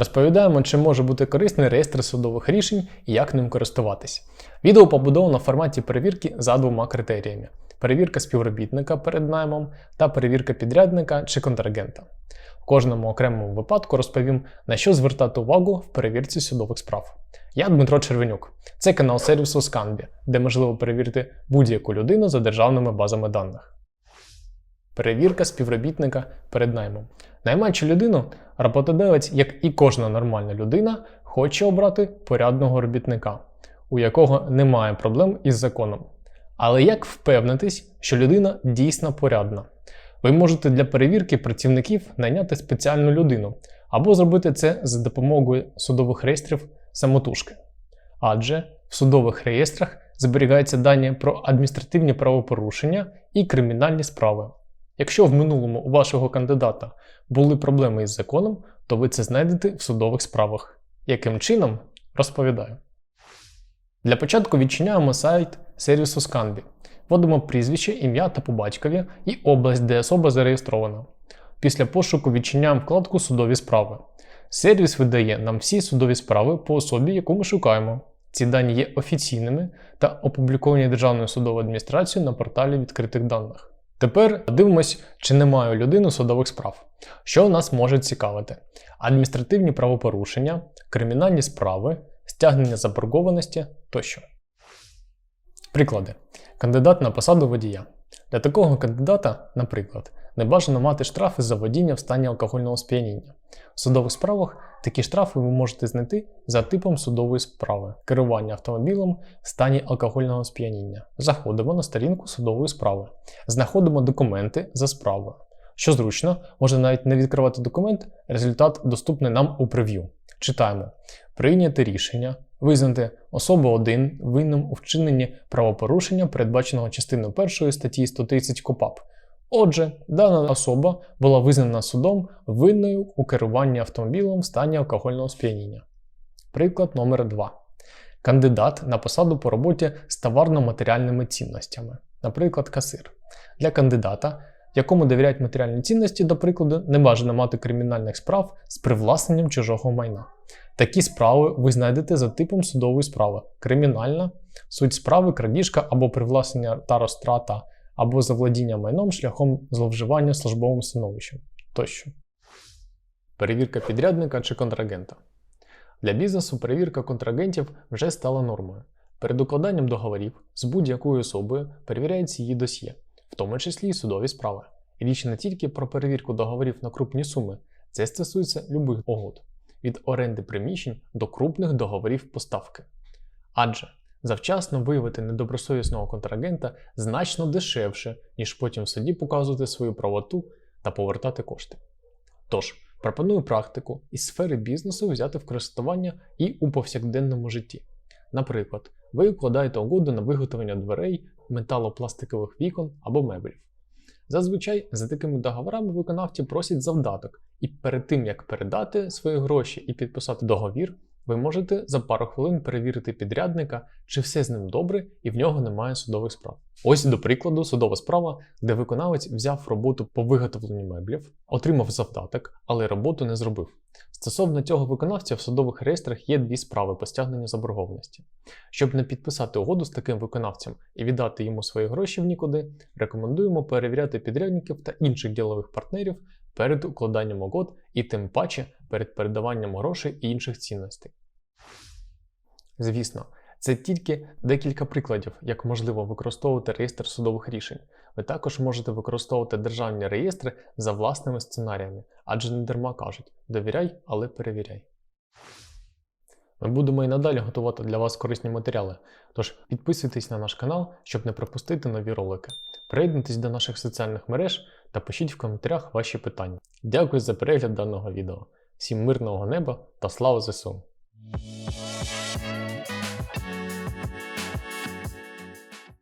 Розповідаємо, чи може бути корисний реєстр судових рішень і як ним користуватись. Відео побудовано в форматі перевірки за двома критеріями: перевірка співробітника перед наймом та перевірка підрядника чи контрагента. В кожному окремому випадку розповім, на що звертати увагу в перевірці судових справ. Я Дмитро Червенюк. Це канал сервісу Scanbi, де можливо перевірити будь-яку людину за державними базами даних. Перевірка співробітника перед наймом. Наймаючи людину, роботодавець, як і кожна нормальна людина, хоче обрати порядного робітника, у якого немає проблем із законом. Але як впевнитись, що людина дійсно порядна? Ви можете для перевірки працівників найняти спеціальну людину або зробити це за допомогою судових реєстрів самотужки. Адже в судових реєстрах зберігаються дані про адміністративні правопорушення і кримінальні справи. Якщо в минулому у вашого кандидата були проблеми із законом, то ви це знайдете в судових справах. Яким чином? Розповідаю. Для початку відчиняємо сайт сервісу Scanbi. Вводимо прізвище, ім'я та по батькові і область, де особа зареєстрована. Після пошуку відчиняємо вкладку Судові справи. Сервіс видає нам всі судові справи по особі, яку ми шукаємо. Ці дані є офіційними та опубліковані Державною судовою адміністрацією на порталі відкритих даних. Тепер дивимось, чи немає у людини судових справ. Що нас може цікавити? Адміністративні правопорушення, кримінальні справи, стягнення заборгованості тощо. Приклади. Кандидат на посаду водія. Для такого кандидата, наприклад, не бажано мати штрафи за водіння в стані алкогольного сп'яніння. В судових справах такі штрафи ви можете знайти за типом судової справи керування автомобілем в стані алкогольного сп'яніння. Заходимо на сторінку судової справи, знаходимо документи за справою. Що зручно, можна навіть не відкривати документ, результат доступний нам у прев'ю. Читаємо: прийняти рішення, визнати особу 1 винним у вчиненні правопорушення, передбаченого частиною 1 статті 130 КОПАП. Отже, дана особа була визнана судом винною у керуванні автомобілем в стані алкогольного сп'яніння. Приклад номер 2. Кандидат на посаду по роботі з товарно-матеріальними цінностями, наприклад, касир. Для кандидата, якому довіряють матеріальні цінності, до прикладу, не бажано мати кримінальних справ з привласненням чужого майна. Такі справи ви знайдете за типом судової справи: кримінальна, суть справи, крадіжка або привласнення та розтрата, або завладіння майном шляхом зловживання службовим становищем тощо. Перевірка підрядника чи контрагента. Для бізнесу перевірка контрагентів вже стала нормою. Перед укладанням договорів з будь-якою особою перевіряється її досьє, в тому числі і судові справи. І річ не тільки про перевірку договорів на крупні суми, це стосується любих угод від оренди приміщень до крупних договорів поставки. Адже завчасно виявити недобросовісного контрагента значно дешевше, ніж потім в суді показувати свою правоту та повертати кошти. Тож, пропоную практику із сфери бізнесу взяти в користування і у повсякденному житті. Наприклад, ви укладаєте угоду на виготовлення дверей, металопластикових вікон або меблів. Зазвичай за такими договорами виконавці просять завдаток, і перед тим як передати свої гроші і підписати договір, ви можете за пару хвилин перевірити підрядника, чи все з ним добре і в нього немає судових справ. Ось, до прикладу, судова справа, де виконавець взяв роботу по виготовленню меблів, отримав завдаток, але роботу не зробив. Стосовно цього виконавця в судових реєстрах є дві справи по стягненню заборгованості. Щоб не підписати угоду з таким виконавцем і віддати йому свої гроші в нікуди, рекомендуємо перевіряти підрядників та інших ділових партнерів перед укладанням угод і тим паче перед передаванням грошей і інших цінностей. Звісно, це тільки декілька прикладів, як можливо використовувати реєстр судових рішень. Ви також можете використовувати державні реєстри за власними сценаріями, адже не дарма кажуть довіряй, але перевіряй. Ми будемо і надалі готувати для вас корисні матеріали, тож підписуйтесь на наш канал, щоб не пропустити нові ролики. Приєднуйтесь до наших соціальних мереж та пишіть в коментарях ваші питання. Дякую за перегляд даного відео. Всім мирного неба та слава ЗСУ!